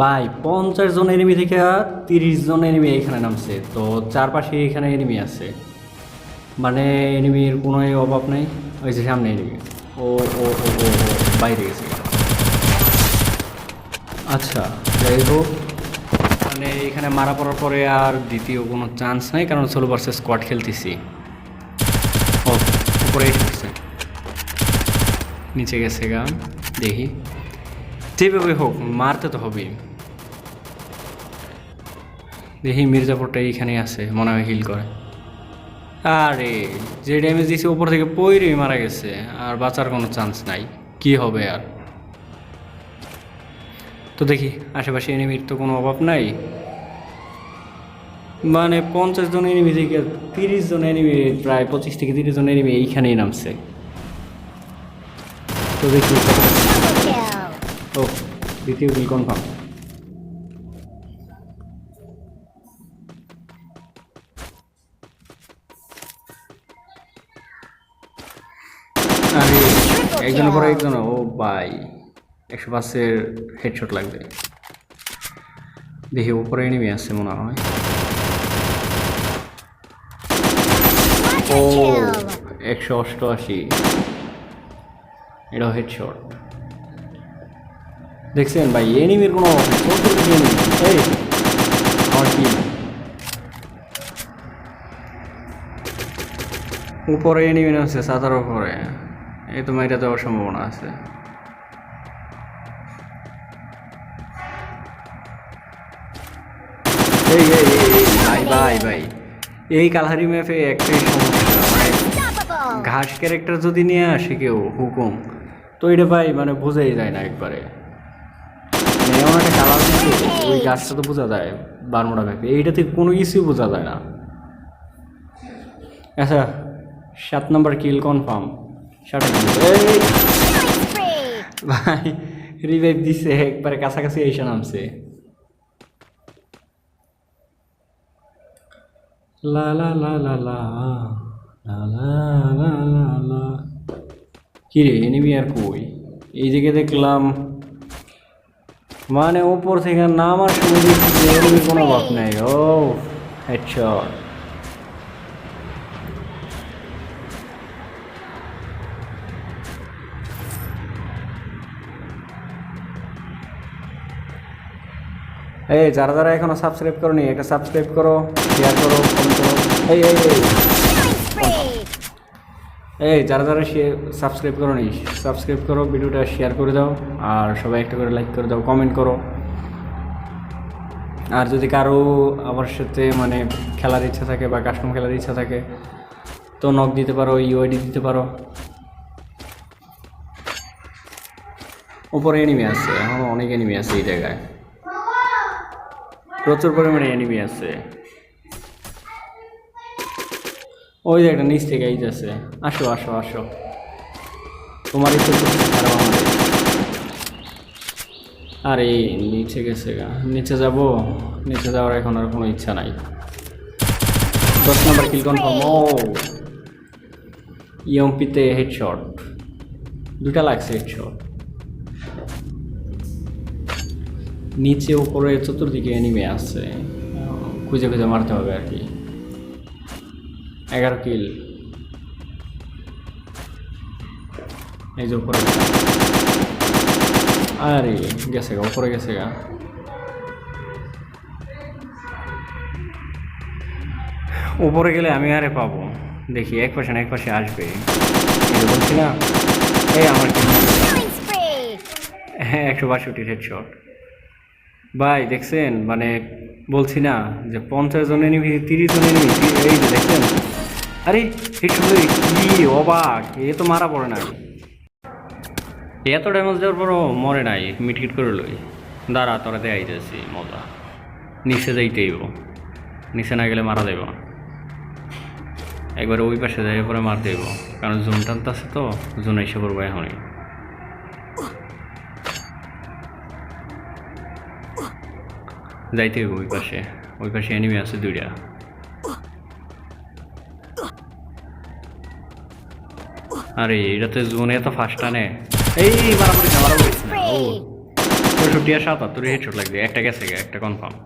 ভাই, পঞ্চাশ জন এনিমি থেকে তিরিশ জন এনিমি এখানে নামছে। তো চারপাশে এখানে এনিমি আছে। মানে এনিমির কোনো অভাব নেই। ওই যে সামনে এনিমি ও ও ও ও বাইরে গেছে। আচ্ছা যাই হোক। মানে এখানে মারা পড়ার পরে আর দ্বিতীয় কোনো চান্স নাই, কারণ ষোলো ভার্সেস স্কোয়াড খেলতেছি। ও উপরে এসেছে নিচে গেছে গা, দেখি। যেভাবে হোক, মারতে তো হবেই। দেখি মির্জাপুরটা এইখানে আছে মনে হয় হিল করে। আরে যে ড্যামেজ দিয়েছে উপর থেকে পইরে মারা গেছে আর বাঁচার কোনো চান্স নাই কি হবে আর? তো দেখি আশেপাশে এনিমির তো কোনো অভাব নাই। মানে পঞ্চাশ জন এনিমি থেকে তিরিশ জন এনিমি প্রায় পঁচিশ থেকে তিরিশ জন এনিমি এইখানেই নামছে। তো দেখি। ও দ্বিতীয় কিল কনফার্ম একজনের পরে একজন, ও ভাই, একশো পাঁচের হেডশট লাগবে। দেখি উপরে এনিমি আছে মনে হয়। ও, একশো অষ্টআশি। এটাও হেডশট দেখছেন ভাই এনিমির কোনো এই উপরে এনিমি আছে, সাতার উপরে। এই তো মাইটা যাওয়ার সম্ভাবনা আছে। এই এই এই, এই, কালহারি ম্যাপে একটাই সমস্যা মানে ঘাস ক্যারেক্টার যদি নিয়ে আসে কেউ হুকুম তো এটা ভাই মানে বোঝাই যায় না একবারে। মানে একটা কালার ওই গাছটা তো বোঝা যায় বারমোড়া ব্যাপে এইটাতে কোনো কিছুই বোঝা যায় না। আচ্ছা সাত নম্বর কিল কনফার্ম. ভাই রিভাইভ দিছে একবারে কাছাকাছি এসে নামছে। লা লা লা লা লা লা লা লা লা লা। কি রে এনিমি আর কই? এই দিকে দেখলাম মানে উপর থেকে নামার সময় কোনো বাপ নাই। ও হেডশট এই, যারা যারা এখনও সাবস্ক্রাইব করনি, একটা সাবস্ক্রাইব করো শেয়ার করো কমেন্ট করো। এই এই এই। এই, যারা যারা সাবস্ক্রাইব করো নি সাবস্ক্রাইব করো, ভিডিওটা শেয়ার করে দাও, আর সবাই একটা করে লাইক করে দাও কমেন্ট করো। আর যদি কারও আমার সাথে মানে খেলার ইচ্ছা থাকে বা কাস্টম খেলার ইচ্ছা থাকে, তো নক দিতে পারো ইউআইডি দিতে পারো। উপরে এনিমি আছে এখনও অনেক এনিমি আছে এই জায়গায়। প্রচুর পরিমাণে এনিমি আছে। ওই যে একটা নিচ থেকে এই যাচ্ছে আসো আসো আসো। তোমার আমাদের আরে, নিচে গেছে গা। নিচে যাব? নিচে যাওয়ার এখন আর কোনো ইচ্ছা নাই। দশ নম্বর কিল কনফার্ম ও! ইয়ম্পিতে হেডশট দুটা লাগছে হেডশট নিচে উপরে চতুর্দিকে এনিমে আছে। খুঁজে খুঁজে মারতে হবে আর কি। এগারো কিল এই যে উপরে। আরে গেছে গা উপরে গেছে গা। উপরে গেলে আমি আরে পাবো। দেখি এক পাশে না এক পাশে আসবে। বলছি না? এই আমার. হ্যাঁ একশো বাষট্টির হেডশট ভাই, দেখছেন? মানে বলছি না যে পঞ্চাশ জন নিবি তিরিশ জন এনিমি এই যে দেখছেন? আরে হেডশট কি অবাক, এ তো মারা পড়ে নাই। এত ড্যামেজ দেওয়ার পরও মরে নাই, মিটকিট করে লই। দাঁড়া, তোরা দেয় যাচ্ছি মজা। নিচে যাইতেইব নিচে না গেলে মারা দেব একবার ওই পাশে যাই পরে মার দেব কারণ জোন টানতেছে তো, জোন এসে পড়ব এখনই। যাইতে হইব ওই পাশে। ওই পাশে এনিমি আছে দুইটা। আরে এটাতে জোনে তো ফার্স্ট আনে এই মারামারি মারামারি। ও. পঁয়ষট্টি আর সাতাত্তর হেডশট লাগবে একটা গেছে গে, একটা কনফার্ম